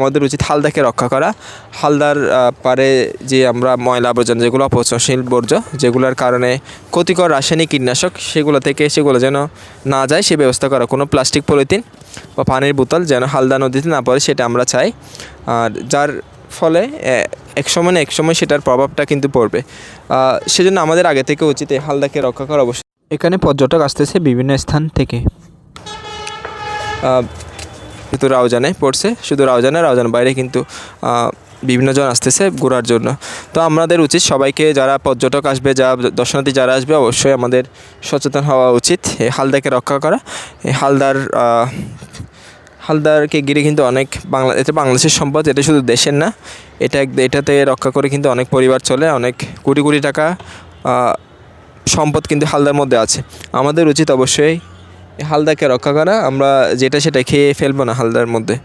আমাদের উচিত হালদাকে রক্ষা করা। হালদার পারে যে আমরা ময়লা আবর্জনা যেগুলো অপচনশীল বর্জ্য যেগুলোর কারণে ক্ষতিকর রাসায়নিক কীটনাশক সেগুলো থেকে সেগুলো যেন না যায় সে ব্যবস্থা করা। কোনো প্লাস্টিক পলিথিন বা পানির বোতল যেন হালদা নদীতে না পড়ে সেটা আমরা চাই। আর যার ফলে এক সময় না এক সময় সেটার প্রভাবটা কিন্তু পড়বে। সেজন্য আমাদের আগে থেকে উচিত এই হালদাকে রক্ষা করা অবশ্যই। এখানে পর্যটক আসতেছে বিভিন্ন স্থান থেকে। যেহেতু রাউজানে পড়ছে শুধু রাউজানে রাউজান বাইরে কিন্তু আহ, বিভিন্ন জন আসতেছে ঘোরার জন্য। তো আমাদের উচিত সবাইকে যারা পর্যটক আসবে যা দর্শনার্থী যারা আসবে অবশ্যই আমাদের সচেতন হওয়া উচিত। এই হালদাকে রক্ষা করা। এই হালদার হালদারকে ঘিরে কিন্তু অনেক বাংলা এটা বাংলাদেশের সম্পদ এটা শুধু দেশের না এটা এটাতে রক্ষা করে কিন্তু অনেক পরিবার চলে অনেক কোটি কোটি টাকা সম্পদ কিন্তু হালদার মধ্যে আছে। আমাদের উচিত অবশ্যই হালদাকে রক্ষা করা আমরা যেটা সেটা খেয়ে ফেলব না হালদার মধ্যে।